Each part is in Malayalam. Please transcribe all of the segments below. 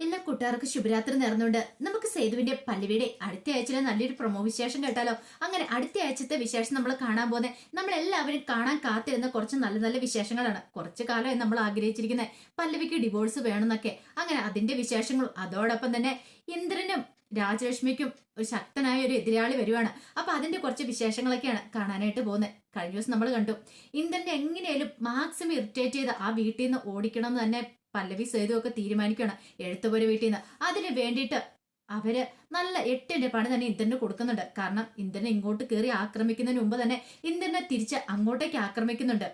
എല്ലാ കൂട്ടുകാർക്കും ശുഭരാത്രി നേർന്നുകൊണ്ട് നമുക്ക് സേതുവിന്റെ പല്ലവിയുടെ അടുത്ത ആഴ്ചയിലെ നല്ലൊരു പ്രൊമോ വിശേഷം കേട്ടാലോ? അങ്ങനെ അടുത്ത ആഴ്ചത്തെ വിശേഷം നമ്മൾ കാണാൻ പോകുന്നത് നമ്മൾ എല്ലാവരും കാണാൻ കാത്തിരുന്ന കുറച്ച് നല്ല നല്ല വിശേഷങ്ങളാണ്. കുറച്ച് കാലമായി നമ്മൾ ആഗ്രഹിച്ചിരിക്കുന്നത് പല്ലവിക്ക് ഡിവോഴ്സ് വേണമെന്നൊക്കെ. അങ്ങനെ അതിന്റെ വിശേഷങ്ങളും അതോടൊപ്പം തന്നെ ഇന്ദ്രനും രാജലക്ഷ്മിക്കും ഒരു ശക്തനായ ഒരു എതിരാളി വരുവാണ്. അപ്പൊ അതിന്റെ കുറച്ച് വിശേഷങ്ങളൊക്കെയാണ് കാണാനായിട്ട് പോകുന്നത് കഴിഞ്ഞ ദിവസം നമ്മൾ കണ്ടു. ഇന്ദ്രനെ എങ്ങനെയാലും മാക്സിമം ഇറിറ്റേറ്റ് ചെയ്ത് ആ വീട്ടിൽ നിന്ന് ഓടിക്കണം എന്ന് തന്നെ പല്ലവി സേതു ഒക്കെ തീരുമാനിക്കണം എഴുത്തുപോലെ വീട്ടിൽ നിന്ന് അതിന് വേണ്ടിയിട്ട് അവർ നല്ല എട്ടിന്റെ പണി തന്നെ ഇന്ദ്രന് കൊടുക്കുന്നുണ്ട്. കാരണം ഇന്ദ്രനെ ഇങ്ങോട്ട് കയറി ആക്രമിക്കുന്നതിന് മുമ്പ് തന്നെ ഇന്ദ്രനെ തിരിച്ച് അങ്ങോട്ടേക്ക് ആക്രമിക്കുന്നുണ്ട്.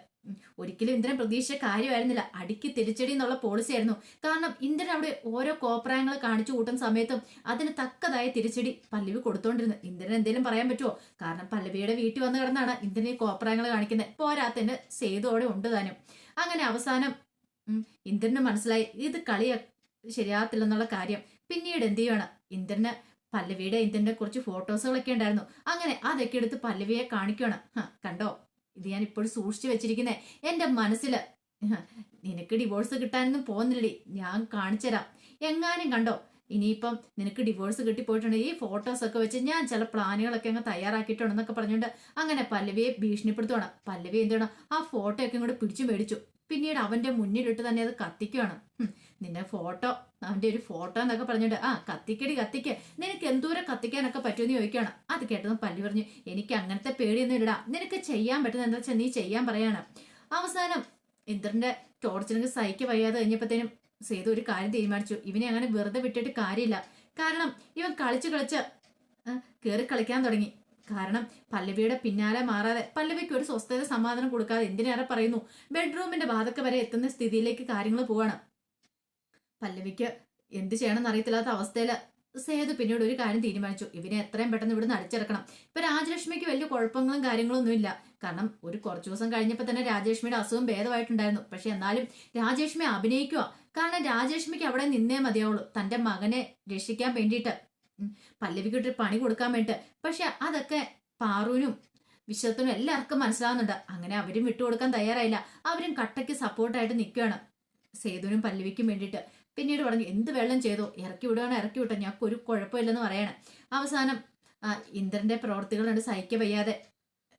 ഒരിക്കലും ഇന്ദ്രൻ പ്രതീക്ഷിച്ച കാര്യമായിരുന്നില്ല. അടിക്ക് തിരിച്ചടി എന്നുള്ള പോളിസി ആയിരുന്നു. കാരണം ഇന്ദ്രൻ അവിടെ ഓരോ കോപ്രായങ്ങൾ കാണിച്ചു കൂട്ടുന്ന സമയത്തും അതിന് തക്കതായ തിരിച്ചടി പല്ലവി കൊടുത്തോണ്ടിരുന്നു. ഇന്ദ്രൻ എന്തെങ്കിലും പറയാൻ പറ്റുമോ കാരണം പല്ലവിയുടെ വീട്ടിൽ വന്ന് കിടന്നാണ് ഇന്ദ്രൻ ഈ കോപ്രായങ്ങൾ കാണിക്കുന്നത്. പോരാത്തന്നെ സേതു അവിടെ ഉണ്ട് താനും. അങ്ങനെ അവസാനം ഇന്ദ്രന് മനസ്സിലായി ഇത് കളിയ ശരിയാകത്തില്ലെന്നുള്ള കാര്യം. പിന്നീട് എന്ത് ചെയ്യണം? ഇന്ദ്രന് പല്ലവിയുടെ ഇന്ദ്രന്റെ കുറച്ച് ഫോട്ടോസുകളൊക്കെ ഉണ്ടായിരുന്നു. അങ്ങനെ അതൊക്കെ എടുത്ത് പല്ലവിയെ കാണിക്കുകയാണ് കണ്ടോ? ഇത് ഞാൻ ഇപ്പോഴും സൂക്ഷിച്ചു വെച്ചിരിക്കുന്നേ. എന്റെ മനസ്സിൽ നിനക്ക് ഡിവോഴ്സ് കിട്ടാനൊന്നും പോകുന്നില്ലടി. ഞാൻ കാണിച്ചുതരാം എങ്ങാനും കണ്ടോ? ഇനിയിപ്പം നിനക്ക് ഡിവോഴ്സ് കിട്ടിപ്പോയിട്ടുണ്ട് ഈ ഫോട്ടോസ് ഒക്കെ വെച്ച് ഞാൻ ചില പ്ലാനുകളൊക്കെ അങ്ങ് തയ്യാറാക്കിയിട്ടുണ്ടെന്നൊക്കെ പറഞ്ഞുകൊണ്ട് അങ്ങനെ പല്ലവിയെ ഭീഷണിപ്പെടുത്തുവാണ്. പല്ലവി എന്ത് ചെയ്യണം? ആ ഫോട്ടോ ഒക്കെ ഇങ്ങോട്ട് പിടിച്ചു മേടിച്ചു. പിന്നീട് അവന്റെ മുന്നിലിട്ട് തന്നെ അത് കത്തിക്കുകയാണ് നിന്നെ ഫോട്ടോ അവന്റെ ഒരു ഫോട്ടോ എന്നൊക്കെ പറഞ്ഞിട്ട് ആ കത്തിക്കടി കത്തിക്ക്. നിനക്ക് എന്തോരം കത്തിക്കാനൊക്കെ പറ്റുമെന്ന് ചോദിക്കുകയാണ്. അത് കേട്ടതും പല്ലി പറഞ്ഞു എനിക്ക് അങ്ങനത്തെ പേടിയൊന്നും ഇല്ലടാ. നിനക്ക് ചെയ്യാൻ പറ്റുന്ന എന്താ വെച്ചാൽ നീ ചെയ്യാൻ പറയാണ്. അവസാനം ഇന്ദ്രന്റെ ടോർച്ചറിന് സഹിക്ക വയ്യാതെ കഴിഞ്ഞപ്പോഴത്തേനും സേതു ഒരു കാര്യം തീരുമാനിച്ചു. ഇവനെ അങ്ങനെ വെറുതെ വിട്ടിട്ട് കാര്യമില്ല. കാരണം ഇവൻ കളിച്ച് കളിച്ച് കയറി കളിക്കാൻ തുടങ്ങി. കാരണം പല്ലവിയുടെ പിന്നാലെ മാറാതെ പല്ലവിക്ക് ഒരു സ്വസ്ഥത സമാധാനം കൊടുക്കാതെ എന്തിനേറെ പറയുന്നു? ബെഡ്റൂമിന്റെ ബാധക്ക വരെ എത്തുന്ന സ്ഥിതിയിലേക്ക് കാര്യങ്ങൾ പോവാണ്. പല്ലവിക്ക് എന്ത് ചെയ്യണമെന്ന് അറിയത്തില്ലാത്ത അവസ്ഥയിൽ സേതു പിന്നീട് ഒരു കാര്യം തീരുമാനിച്ചു. ഇവനെ എത്രയും പെട്ടെന്ന് ഇവിടുന്ന് അടിച്ചിറക്കണം. ഇപ്പൊ രാജലക്ഷ്മിക്ക് വലിയ കുഴപ്പങ്ങളും കാര്യങ്ങളും ഒന്നുമില്ല കാരണം ഒരു കുറച്ചു ദിവസം കഴിഞ്ഞപ്പോൾ തന്നെ രാജലക്ഷ്മിയുടെ അസുഖം ഭേദമായിട്ടുണ്ടായിരുന്നു. പക്ഷെ എന്നാലും രാജലക്ഷ്മി അഭിനയിക്കുക കാരണം രാജലക്ഷ്മിക്ക് അവിടെ നിന്നേ മതിയാവുള്ളൂ. തന്റെ മകനെ രക്ഷിക്കാൻ വേണ്ടിയിട്ട്. ഉം, പല്ലവിക്ക് പണി കൊടുക്കാൻ വേണ്ടിട്ട്. പക്ഷെ അതൊക്കെ പാറുവിനും വിശ്വത്തിനും എല്ലാവർക്കും മനസ്സിലാവുന്നുണ്ട്. അങ്ങനെ അവരും വിട്ടുകൊടുക്കാൻ തയ്യാറായില്ല. അവരും കട്ടയ്ക്ക് സപ്പോർട്ടായിട്ട് നിൽക്കുകയാണ് സേതുവിനും പല്ലവിക്കും വേണ്ടിയിട്ട്. പിന്നീട് പറഞ്ഞു എന്ത് വെള്ളം ചെയ്തോ? ഇറക്കി വിടുകയാണ് ഇറക്കി വിട്ടോ? ഞങ്ങൾക്ക് ഒരു കുഴപ്പമില്ലെന്ന് പറയണം. അവസാനം ഇന്ദ്രന്റെ പ്രവർത്തികൾ കണ്ട് സഹിക്ക വയ്യാതെ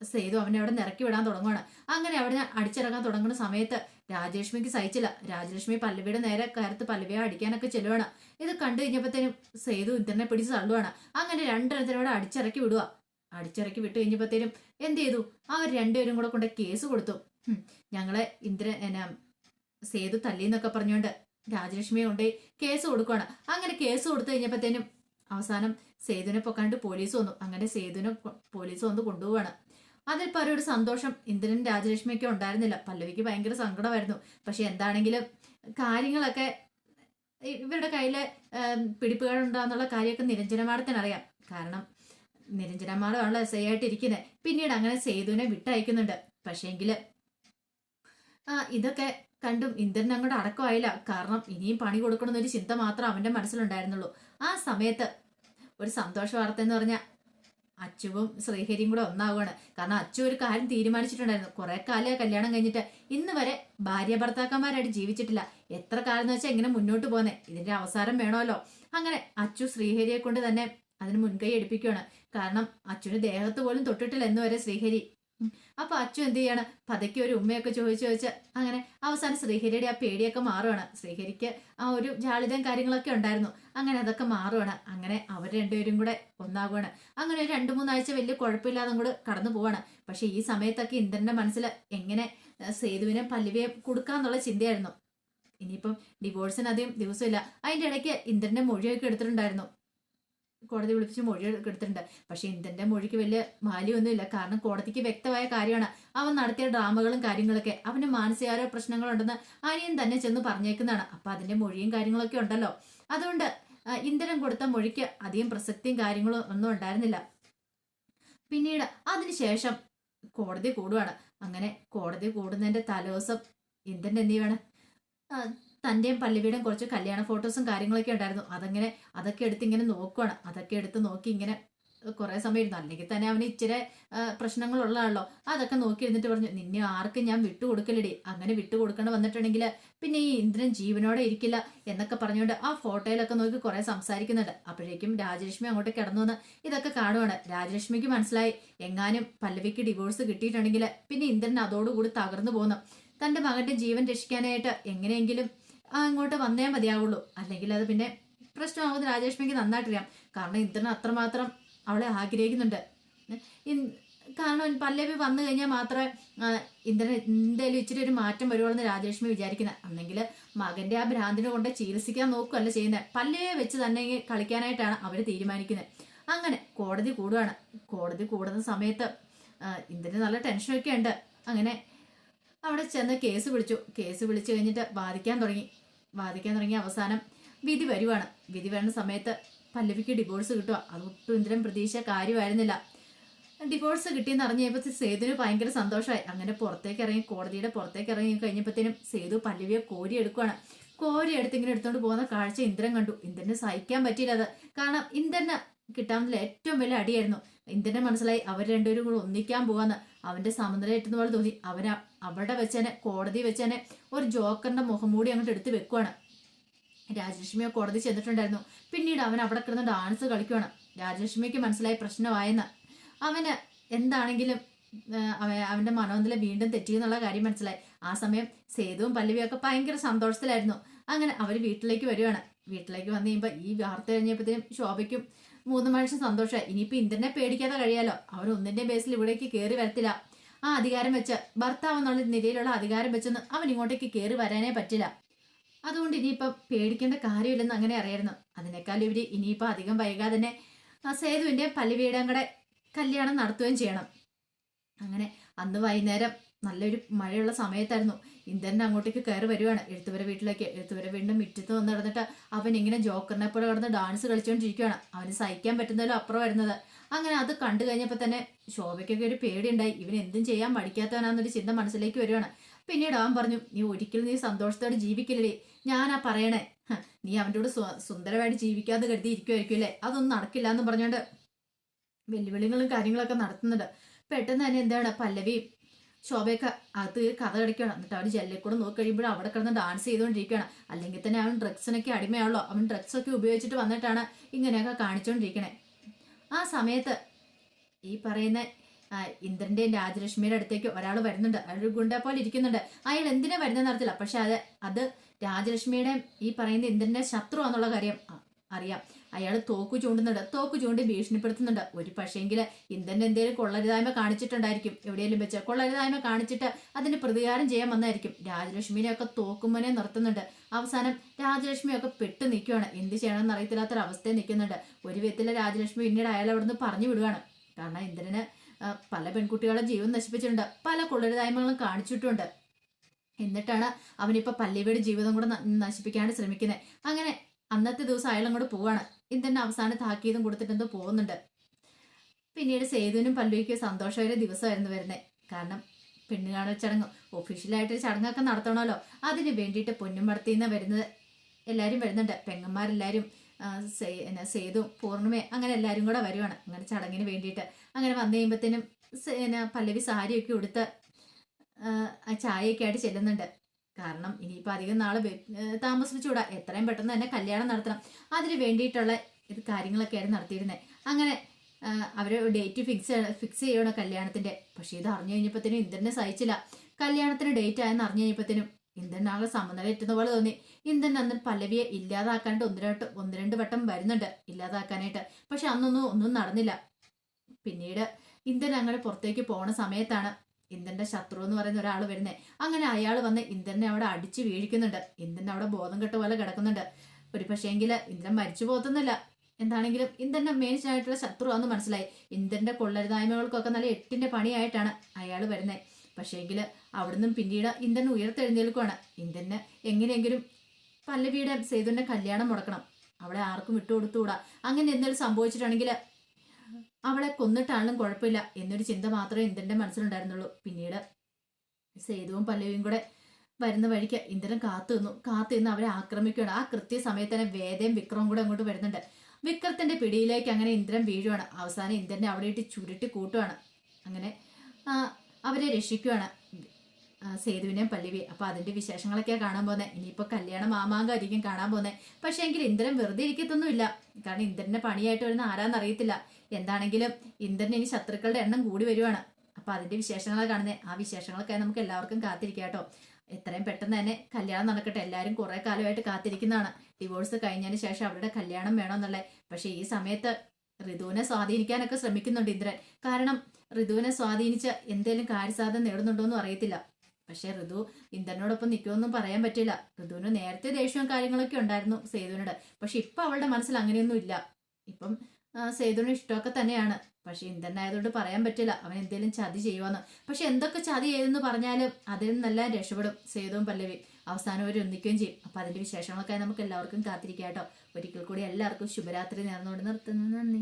സേതു അവനെ അവിടെ നിന്ന് ഇറക്കി വിടാൻ തുടങ്ങുകയാണ് അങ്ങനെ അവിടെ അടിച്ചിറങ്ങാൻ തുടങ്ങുന്ന സമയത്ത് രാജലക്ഷ്മിക്ക് സഹിച്ചില്ല. രാജലക്ഷ്മി പല്ലവിയുടെ നേരെ കയർത്ത് പല്ലവിയെ അടിക്കാനൊക്കെ ചെല്ലുവാണ്. ഇത് കണ്ടു കഴിഞ്ഞപ്പോഴത്തേനും സേതു ഇന്ദ്രനെ പിടിച്ച് തള്ളുവാണ്. അങ്ങനെ രണ്ടെണ്ണത്തിനോട് അടിച്ചിറക്കി വിടുക അടിച്ചിറക്കി വിട്ടു കഴിഞ്ഞപ്പോഴത്തേനും എന്ത് ചെയ്തു? അവർ രണ്ടുപേരും കൂടെ കൊണ്ട് കേസ് കൊടുത്തു. ഞങ്ങളെ ഇന്ദ്രൻ എന്നാ സേതു തല്ലിന്നൊക്കെ പറഞ്ഞുകൊണ്ട് രാജലക്ഷ്മിയെ കൊണ്ട് കേസ് കൊടുക്കുകയാണ് അങ്ങനെ കേസ് കൊടുത്തു കഴിഞ്ഞപ്പോഴത്തേനും അവസാനം സേതുവിനെ പൊക്കാണ്ട് പോലീസ് വന്നു. അങ്ങനെ സേതുവിനെ പോലീസ് വന്ന് കൊണ്ടുപോവാണ്. അതിൽ പല ഒരു സന്തോഷം ഇന്ദ്രൻ രാജലക്ഷ്മിയൊക്കെ ഉണ്ടായിരുന്നില്ല. പല്ലവിക്ക് ഭയങ്കര സങ്കടമായിരുന്നു. പക്ഷെ എന്താണെങ്കിലും കാര്യങ്ങളൊക്കെ ഇവരുടെ കയ്യിൽ പിടിപ്പുകളുണ്ടാന്നുള്ള കാര്യമൊക്കെ നിരഞ്ജനമാടത്തിന് അറിയാം. കാരണം നിരഞ്ജനമാടമാണല്ലോ എസ് ഐ ആയിട്ട് ഇരിക്കുന്നത് പിന്നീട് അങ്ങനെ സേതുവിനെ വിട്ടയക്കുന്നുണ്ട്. പക്ഷേങ്കിൽ ആ ഇതൊക്കെ കണ്ടും ഇന്ദ്രൻ അങ്ങോട്ട് അടക്കമായില്ല. കാരണം ഇനിയും പണി കൊടുക്കണമെന്നൊരു ചിന്ത മാത്രം അവന്റെ മനസ്സിലുണ്ടായിരുന്നുള്ളൂ. ആ സമയത്ത് ഒരു സന്തോഷ വാർത്ത എന്ന് പറഞ്ഞാൽ അച്ചുവും ശ്രീഹരിയും കൂടെ ഒന്നാവുകയാണ്. കാരണം അച്ചു ഒരു കാര്യം തീരുമാനിച്ചിട്ടുണ്ടായിരുന്നു. കുറെ കാലം കല്യാണം കഴിഞ്ഞിട്ട് ഇന്ന് വരെ ഭാര്യ ഭർത്താക്കന്മാരായിട്ട് ജീവിച്ചിട്ടില്ല. എത്ര കാലം എന്ന് വെച്ചാൽ ഇങ്ങനെ മുന്നോട്ട് പോകുന്നേ? ഇതിന്റെ അവസാനം വേണമല്ലോ. അങ്ങനെ അച്ചു ശ്രീഹരിയെ കൊണ്ട് തന്നെ അതിന് മുൻകൈ എടുപ്പിക്കുകയാണ്. കാരണം അച്ചുവിന് ദേഹത്ത് പോലും തൊട്ടിട്ടില്ല എന്ന് വരെ ശ്രീഹരി. അപ്പൊ അച്ചു എന്ത് ചെയ്യാണ്? പതയ്ക്ക് ഒരു ഉമ്മയൊക്കെ ചോദിച്ചു ചോദിച്ച് അങ്ങനെ അവസാനം ശ്രീഹരിയുടെ ആ പേടിയൊക്കെ മാറുവാണ്. ശ്രീഹരിക്ക് ആ ഒരു ജാളിതയും കാര്യങ്ങളൊക്കെ ഉണ്ടായിരുന്നു. അങ്ങനെ അതൊക്കെ മാറുവാണ്. അങ്ങനെ അവർ രണ്ടുപേരും കൂടെ ഒന്നാകുവാണ്. അങ്ങനെ ഒരു രണ്ടു മൂന്നാഴ്ച വലിയ കുഴപ്പമില്ലാതെ കൂടെ കടന്നു പോവാണ്. പക്ഷെ ഈ സമയത്തൊക്കെ ഇന്ദ്രന്റെ മനസ്സിൽ എങ്ങനെ സേതുവിനെ പല്ലവിയെ കൊടുക്കാന്നുള്ള ചിന്തയായിരുന്നു. ഇനിയിപ്പം ഡിവോഴ്സിന് അധികം ദിവസമില്ല. അതിന്റെ ഇടയ്ക്ക് ഇന്ദ്രന്റെ മൊഴിയൊക്കെ എടുത്തിട്ടുണ്ടായിരുന്നു. കോടതി വിളിപ്പിച്ച് മൊഴി എടുത്തിട്ടുണ്ട്. പക്ഷെ ഇന്ദ്രന്റെ മൊഴിക്ക് വലിയ മാലിയൊന്നുമില്ല കാരണം കോടതിക്ക് വ്യക്തമായ കാര്യമാണ്. അവൻ നടത്തിയ ഡ്രാമകളും കാര്യങ്ങളൊക്കെ അവന് മാനസികാരോ പ്രശ്നങ്ങളുണ്ടെന്ന് അനിയൻ തന്നെ ചെന്ന് പറഞ്ഞേക്കുന്നതാണ്. അപ്പൊ അതിന്റെ മൊഴിയും കാര്യങ്ങളൊക്കെ ഉണ്ടല്ലോ. അതുകൊണ്ട് ഇന്ധനം കൊടുത്ത മൊഴിക്ക് അധികം പ്രസക്തിയും കാര്യങ്ങളും ഒന്നും ഉണ്ടായിരുന്നില്ല. പിന്നീട് അതിനുശേഷം കോടതി കൂടുവാണ്. അങ്ങനെ കോടതി കൂടുന്നതിന്റെ തലേദിവസം ഇന്ദ്രൻ എന്ത് ചെയ്യുവാണ്? ആ, തന്റെയും പല്ലവിയുടെയും കുറച്ച് കല്യാണ ഫോട്ടോസും കാര്യങ്ങളൊക്കെ ഉണ്ടായിരുന്നു. അതങ്ങനെ അതൊക്കെ എടുത്ത് ഇങ്ങനെ നോക്കുവാണ്. അതൊക്കെ എടുത്ത് നോക്കി ഇങ്ങനെ കുറെ സമയം ഇരുന്നു അല്ലെങ്കിൽ തന്നെ അവന് ഇച്ചിരി പ്രശ്നങ്ങളുള്ളതാണല്ലോ. അതൊക്കെ നോക്കി ഇരുന്നിട്ട് പറഞ്ഞു നിന്നെ ആർക്കും ഞാൻ വിട്ടു കൊടുക്കലടി. അങ്ങനെ വിട്ടു കൊടുക്കേണ്ട വന്നിട്ടുണ്ടെങ്കിൽ പിന്നെ ഈ ഇന്ദ്രൻ ജീവനോടെ ഇരിക്കില്ല എന്നൊക്കെ പറഞ്ഞുകൊണ്ട് ആ ഫോട്ടോയിലൊക്കെ നോക്കി കുറെ സംസാരിക്കുന്നുണ്ട്. അപ്പോഴേക്കും രാജലക്ഷ്മി അങ്ങോട്ട് കിടന്നു വന്ന് ഇതൊക്കെ കാണുവാണ്. രാജലക്ഷ്മിക്ക് മനസ്സിലായി എങ്ങാനും പല്ലവിക്ക് ഡിവോഴ്സ് കിട്ടിയിട്ടുണ്ടെങ്കിൽ പിന്നെ ഇന്ദ്രൻ അതോടുകൂടി തകർന്നു പോകുന്നു. തന്റെ മകന്റെ ജീവൻ രക്ഷിക്കാനായിട്ട് എങ്ങനെയെങ്കിലും അങ്ങോട്ട് വന്നേ മതിയാവുള്ളൂ. അല്ലെങ്കിൽ അത് പിന്നെ പ്രശ്നമാകുന്ന രാജേഷ്മിക്ക് നന്നായിട്ടറിയാം. കാരണം ഇന്ദ്രൻ അത്രമാത്രം അവളെ ആഗ്രഹിക്കുന്നുണ്ട്. കാരണം പല്ലവി വന്നു കഴിഞ്ഞാൽ മാത്രമേ ഇന്ദ്രൻ എന്തായാലും ഇച്ചിരി ഒരു മാറ്റം വരുവുള്ളൂ എന്ന് രാജലക്ഷ്മി വിചാരിക്കുന്നത് അല്ലെങ്കിൽ മകന്റെ ആ ഭ്രാന്തിനെ കൊണ്ട് ചികിത്സിക്കാൻ നോക്കുകയല്ല ചെയ്യുന്നത് പല്ലവിയെ വെച്ച് തന്നെ കളിക്കാനായിട്ടാണ് അവർ തീരുമാനിക്കുന്നത് അങ്ങനെ കോടതി കൂടുകയാണ് കോടതി കൂടുന്ന സമയത്ത് ഇന്ദ്രന് നല്ല ടെൻഷനൊക്കെ ഉണ്ട്. അങ്ങനെ അവിടെ ചെന്ന് കേസ് വിളിച്ചു കേസ് വിളിച്ചു കഴിഞ്ഞിട്ട് വാദിക്കാൻ തുടങ്ങി. വാദിക്കാൻ തുടങ്ങിയ അവസാനം വിധി വരുവാണ്. വിധി വരുന്ന സമയത്ത് പല്ലവിക്ക് ഡിവോഴ്സ് കിട്ടുക. അത് ഒട്ടും ഇന്ദ്രൻ പ്രതീക്ഷ കാര്യമായിരുന്നില്ല. ഡിവോഴ്സ് കിട്ടിയെന്ന് അറിഞ്ഞപ്പോൾ സേതുവിന് ഭയങ്കര സന്തോഷമായി. അങ്ങനെ പുറത്തേക്ക് ഇറങ്ങി കോടതിയുടെ പുറത്തേക്ക് ഇറങ്ങി കഴിഞ്ഞപ്പോഴത്തേനും സേതു പല്ലവിയെ കോരി എടുക്കുകയാണ് കോരി എടുത്ത് ഇങ്ങനെ എടുത്തുകൊണ്ട് പോകുന്ന കാഴ്ച ഇന്ദ്രൻ കണ്ടു. ഇന്ദ്രന് സഹിക്കാൻ പറ്റിയില്ല അത്. കാരണം ഇന്ദ്രന് കിട്ടാവുന്ന ഏറ്റവും വലിയ അടിയായിരുന്നു. ഇന്ദ്രന് മനസ്സിലായി അവർ രണ്ടുപേരും കൂടെ ഒന്നിക്കാൻ പോവാന്ന്. അവന്റെ സമനില എട്ടുന്ന പോലെ തോന്നി. അവൻ അവിടെ വെച്ചനെ കോടതി വെച്ചനെ ഒരു ജോക്കറിന്റെ മുഖം മൂടി അങ്ങോട്ട് എടുത്ത് വെക്കുവാണ്. രാജലക്ഷ്മിയെ കോടതി ചെന്നിട്ടുണ്ടായിരുന്നു. പിന്നീട് അവൻ അവിടെ കിടന്ന് ഡാൻസ് കളിക്കുവാണ്. രാജലക്ഷ്മിക്ക് മനസ്സിലായി പ്രശ്നമായെന്ന്. അവന് എന്താണെങ്കിലും അവ- അവന്റെ മനോനില വീണ്ടും തെറ്റി എന്നുള്ള കാര്യം മനസ്സിലായി. ആ സമയം സേതുവും പല്ലവിയും ഒക്കെ ഭയങ്കര സന്തോഷത്തിലായിരുന്നു. അങ്ങനെ അവർ വീട്ടിലേക്ക് വരുവാണ് വീട്ടിലേക്ക് വന്നു കഴിയുമ്പോൾ ഈ വാർത്ത കഴിഞ്ഞപ്പോഴത്തേനും ശോഭയ്ക്കും മൂന്ന് മനുഷ്യൻ സന്തോഷമായി ഇനിയിപ്പോൾ ഇന്ദ്രനെ പേടിക്കാതെ കഴിയാലോ? അവൻ ഒന്നിന്റെ ബേസിൽ ഇവിടേക്ക് കയറി വരത്തില്ല. ആ അധികാരം വെച്ച് ഭർത്താവ് എന്നുള്ള നിലയിലുള്ള അധികാരം വെച്ചൊന്ന് അവൻ ഇങ്ങോട്ടേക്ക് കയറി വരാനേ പറ്റില്ല. അതുകൊണ്ട് ഇനിയിപ്പം പേടിക്കേണ്ട കാര്യമില്ലെന്ന് അങ്ങനെ അറിയായിരുന്നു. അതിനേക്കാൾ ഇവർ ഇനിയിപ്പോൾ അധികം വൈകാതെ തന്നെ സേതുവിന്റെ പല്ലുവീടം കൂടെ കല്യാണം നടത്തുകയും ചെയ്യണം. അങ്ങനെ അന്ന് വൈകുന്നേരം നല്ലൊരു മഴയുള്ള സമയത്തായിരുന്നു. ഇന്ദ്രൻ അങ്ങോട്ടേക്ക് കയറി വരുവാണ്. എഴുത്തുവരെ വീട്ടിലേക്ക്. എഴുത്തുവരെ വീണ്ടും മുറ്റത്ത് വന്ന് കിടന്നിട്ട് അവൻ ഇങ്ങനെ ജോക്കറിനെ പോലെ കിടന്ന് ഡാൻസ് കളിച്ചുകൊണ്ടിരിക്കുകയാണ് അവന് സഹിക്കാൻ പറ്റുന്നതിലും അപ്പുറം വരുന്നത് അങ്ങനെ അത് കണ്ടു കഴിഞ്ഞപ്പോൾ തന്നെ ശോഭയ്ക്കൊക്കെ ഒരു പേടിയുണ്ടായി. ഇവൻ എന്തും ചെയ്യാൻ മടിക്കാത്തവനാന്നൊരു ചിന്ത മനസ്സിലേക്ക് വരുവാണ്. പിന്നീട് അവൻ പറഞ്ഞു നീ ഒരിക്കലും നീ സന്തോഷത്തോടെ ജീവിക്കില്ലേ ഞാനാ പറയണേ. നീ അവന്റെ കൂടെ സുന്ദരമായിട്ട് ജീവിക്കാതെ കരുതി ഇരിക്കുമായിരിക്കും അല്ലേ? അതൊന്നും നടക്കില്ല എന്ന് പറഞ്ഞുകൊണ്ട് വെല്ലുവിളികളും കാര്യങ്ങളൊക്കെ നടത്തുന്നുണ്ട്. പെട്ടെന്ന് തന്നെ എന്താണ് പല്ലവിയും ശോഭയൊക്കെ അത് കഥ കടിക്കണം എന്നിട്ട് അവൻ ജെല്ലിക്കൂടെ നോക്കി കഴിയുമ്പോൾ അവിടെ കിടന്ന് ഡാൻസ് ചെയ്തുകൊണ്ടിരിക്കുകയാണ് അല്ലെങ്കിൽ തന്നെ അവൻ ഡ്രഗ്സിനൊക്കെ അടിമയാണല്ലോ. അവൻ ഡ്രഗ്സ് ഒക്കെ ഉപയോഗിച്ചിട്ട് വന്നിട്ടാണ് ഇങ്ങനെയൊക്കെ കാണിച്ചുകൊണ്ടിരിക്കണേ ആ സമയത്ത് ഈ പറയുന്ന ഇന്ദ്രന്റെയും രാജലക്ഷ്മിയുടെ അടുത്തേക്ക് ഒരാൾ വരുന്നുണ്ട്. അയാൾ ഒരു ഗുണ്ട പോലെ ഇരിക്കുന്നുണ്ട്. അയാൾ എന്തിനാ വരുന്നതെന്ന് അറിയത്തില്ല. പക്ഷെ അത് അത് രാജലക്ഷ്മിയുടെ ഈ പറയുന്ന ഇന്ദ്രന്റെ ശത്രു എന്നുള്ള കാര്യം അറിയാം. അയാൾ തോക്ക് ചൂണ്ടുന്നുണ്ട്. തോക്ക് ചൂണ്ടി ഭീഷണിപ്പെടുത്തുന്നുണ്ട്. ഒരു പക്ഷേങ്കിൽ ഇന്ദ്രൻ എന്തെങ്കിലും കൊള്ളരുതായ്മ കാണിച്ചിട്ടുണ്ടായിരിക്കും. എവിടെയെങ്കിലും വെച്ച് കൊള്ളരുതായ്മ കാണിച്ചിട്ട് അതിന് പ്രതികാരം ചെയ്യാൻ വന്നായിരിക്കും. രാജലക്ഷ്മിനെയൊക്കെ തോക്കുമ്പനെ നിർത്തുന്നുണ്ട്. അവസാനം രാജലക്ഷ്മിയൊക്കെ പെട്ടു നിൽക്കുകയാണ് എന്ത് ചെയ്യണമെന്ന് അറിയത്തില്ലാത്തൊരു അവസ്ഥയിൽ നിൽക്കുന്നുണ്ട് ഒരു വിധത്തിലെ രാജലക്ഷ്മി പിന്നീട് അയാൾ അവിടുന്ന് പറഞ്ഞു വിടുകയാണ് കാരണം ഇന്ദ്രന് പല പെൺകുട്ടികളുടെ ജീവൻ നശിപ്പിച്ചിട്ടുണ്ട്. പല കൊള്ളരുതായ്മകളും കാണിച്ചിട്ടുണ്ട്. എന്നിട്ടാണ് അവനിപ്പോൾ പല്ലവിയുടെ ജീവിതം കൂടെ നശിപ്പിക്കാൻ ശ്രമിക്കുന്നത് അങ്ങനെ അന്നത്തെ ദിവസം അയാൾ അങ്ങോട്ട് പോവാണ്. ഇന്ദ്രൻ അവസാന താക്കീതും കൊടുത്തിട്ടെന്തോ പോകുന്നുണ്ട്. പിന്നീട് സേതുവിനും പല്ലുവിക്കും സന്തോഷമായ ദിവസമായിരുന്നു വരുന്നത് കാരണം പെണ്ണുകാണൽ ചടങ്ങ്. ഒഫീഷ്യലായിട്ടൊരു ചടങ്ങൊക്കെ നടത്തണമല്ലോ. അതിന് വേണ്ടിയിട്ട് പൊന്നുമടത്തിന്ന് വരുന്നത്. എല്ലാവരും വരുന്നുണ്ട്. പെങ്ങന്മാരെല്ലാവരും സേതു പൂർണിമ അങ്ങനെ എല്ലാവരും കൂടെ വരുവാണ്. അങ്ങനെ ചടങ്ങിന് വേണ്ടിയിട്ട്. അങ്ങനെ വന്നു കഴിയുമ്പോഴത്തേനും പല്ലവി സാരിയൊക്കെ ഉടുത്ത് ചായയൊക്കെ ആയിട്ട് ചെല്ലുന്നുണ്ട്. കാരണം ഇനിയിപ്പോൾ അധികം നാൾ താമസിച്ചുകൂടാ എത്രയും പെട്ടെന്ന് തന്നെ കല്യാണം നടത്തണം. അതിന് വേണ്ടിയിട്ടുള്ള ഇത് കാര്യങ്ങളൊക്കെയാണ് നടത്തിയിരുന്നത് അങ്ങനെ അവർ ഡേറ്റ് ഫിക്സ് ഫിക്സ് ചെയ്യണം കല്യാണത്തിന്റെ പക്ഷേ ഇത് അറിഞ്ഞു കഴിഞ്ഞപ്പോഴത്തേനും ഇന്ദ്രനെ സഹിച്ചില്ല. കല്യാണത്തിന് ഡേറ്റ് ആയെന്ന് അറിഞ്ഞു കഴിഞ്ഞപ്പോഴത്തേനും ഇന്ദ്രൻ ആകെ സമനില എത്തുന്ന പോലെ തോന്നി. ഇന്ദ്രൻ അന്ന് പല്ലവിയെ ഇല്ലാതാക്കാനായിട്ട് ഒന്ന് രണ്ട് ഒന്ന് രണ്ട് വട്ടം വരുന്നുണ്ട് ഇല്ലാതാക്കാനായിട്ട്. പക്ഷെ അന്നൊന്നും ഒന്നും നടന്നില്ല. പിന്നീട് ഇന്ദ്രൻ അങ്ങനെ പുറത്തേക്ക് പോണ സമയത്താണ് ഇന്ദ്രന്റെ ശത്രു എന്ന് പറയുന്ന ഒരാൾ വരുന്നേ. അങ്ങനെ അയാൾ വന്ന് ഇന്ദ്രനെ അവിടെ അടിച്ച് വീഴിക്കുന്നുണ്ട്. ഇന്ദ്രൻ അവിടെ ബോധം കെട്ട പോലെ കിടക്കുന്നുണ്ട്. ഒരു പക്ഷേങ്കിൽ ഇന്ദ്രൻ മരിച്ചു പോകത്തുന്നില്ല എന്താണെങ്കിലും ഇന്ദ്രന്റെ മെയിൻ ആയിട്ടുള്ള ശത്രുവാന്ന് മനസ്സിലായി. ഇന്ദ്രന്റെ കൊള്ളരുതായ്മകൾക്കൊക്കെ നല്ല എട്ടിന്റെ പണിയായിട്ടാണ് അയാൾ വരുന്നത് പക്ഷേങ്കിൽ അവിടുന്ന് പിന്നീട് ഇന്ദ്രൻ ഉയർത്തെഴുന്നേൽക്കുവാണ്. ഇന്ദ്രന് എങ്ങനെയെങ്കിലും പല്ലവിയുടെ സേതുവിന്റെ കല്യാണം മുടക്കണം. അവിടെ ആർക്കും വിട്ടുകൊടുത്തുകൂടാ. അങ്ങനെ എന്തെങ്കിലും സംഭവിച്ചിട്ടാണെങ്കിൽ അവളെ കൊന്നിട്ടാണെങ്കിലും കുഴപ്പമില്ല. എന്നൊരു ചിന്ത മാത്രമേ ഇന്ദ്രന്റെ മനസ്സിലുണ്ടായിരുന്നുള്ളൂ. പിന്നീട് സേതുവും പല്ലവിയും കൂടെ വരുന്ന വഴിക്ക് ഇന്ദ്രൻ കാത്തു നിന്നു. കാത്തു നിന്ന് അവരെ ആക്രമിക്കുകയാണ്. ആ കൃത്യസമയത്ത് തന്നെ വേദയും വിക്രവും കൂടെ അങ്ങോട്ട് വരുന്നുണ്ട്. വിക്രത്തിന്റെ പിടിയിലേക്ക് അങ്ങനെ ഇന്ദ്രൻ വീഴുവാണ്. അവസാനം ഇന്ദ്രനെ അവിടെ ഇട്ട് ചുരുട്ടി കൂട്ടുവാണ്. അങ്ങനെ അവരെ രക്ഷിക്കുവാണ് സേതുവിനെയും പല്ലവി അപ്പൊ അതിന്റെ വിശേഷങ്ങളൊക്കെ കാണാൻ പോന്നെ ഇനിയിപ്പോ കല്യാണം മാമാങ്കായിരിക്കും കാണാൻ പോന്നെ പക്ഷെ എങ്കിൽ ഇന്ദ്രൻ വെറുതെ ഇരിക്കത്തൊന്നുമില്ല. കാരണം ഇന്ദ്രന്റെ പണിയായിട്ട് വരുന്ന ആരാന്ന് അറിയത്തില്ല എന്താണെങ്കിലും ഇന്ദ്രന് ഇനി ശത്രുക്കളുടെ എണ്ണം കൂടി വരുവാണ്. അപ്പൊ അതിന്റെ വിശേഷങ്ങളാണ് കാണുന്നത് ആ വിശേഷങ്ങളൊക്കെ നമുക്ക് എല്ലാവർക്കും കാത്തിരിക്കാട്ടോ എത്രയും പെട്ടെന്ന് തന്നെ കല്യാണം നടക്കട്ടെ. എല്ലാവരും കുറെ കാലമായിട്ട് കാത്തിരിക്കുന്നതാണ്. ഡിവോഴ്സ് കഴിഞ്ഞതിന് ശേഷം അവരുടെ കല്യാണം വേണമെന്നുള്ളത്. പക്ഷെ ഈ സമയത്ത് ഋതുവിനെ സ്വാധീനിക്കാനൊക്കെ ശ്രമിക്കുന്നുണ്ട് ഇന്ദ്രൻ. കാരണം ഋതുവിനെ സ്വാധീനിച്ച് എന്തേലും കാര്യസാധനം നേടുന്നുണ്ടോന്നും അറിയത്തില്ല. പക്ഷെ ഋതു ഇന്ദ്രനോടൊപ്പം നിൽക്കുമെന്നും പറയാൻ പറ്റില്ല. ഋതുവിന് നേരത്തെ ദേഷ്യവും കാര്യങ്ങളൊക്കെ ഉണ്ടായിരുന്നു സേതുവിനോട്. പക്ഷെ ഇപ്പൊ അവളുടെ മനസ്സിൽ അങ്ങനെയൊന്നും ഇല്ല. ഇപ്പം സേതുവിന് ഇഷ്ടമൊക്കെ തന്നെയാണ്. പക്ഷെ ഇന്ദ്രനായതുകൊണ്ട് പറയാൻ പറ്റില്ല. അവൻ എന്തെങ്കിലും ചതി ചെയ്യുവാന്ന്. പക്ഷെ എന്തൊക്കെ ചതി ചെയ്തെന്ന് പറഞ്ഞാലും അതിൽ നിന്നെല്ലാം രക്ഷപ്പെടും സേതുവും പല്ലവി. അവസാനം അവർ ഒന്നിക്കുകയും ചെയ്യും. അപ്പൊ അതിന്റെ വിശേഷങ്ങളൊക്കെ നമുക്ക് എല്ലാവർക്കും കാത്തിരിക്കാം കേട്ടോ. ഒരിക്കൽ കൂടി എല്ലാവർക്കും ശുഭരാത്രി നേർന്നുകൊണ്ട് നിർത്തുന്നു. നന്ദി.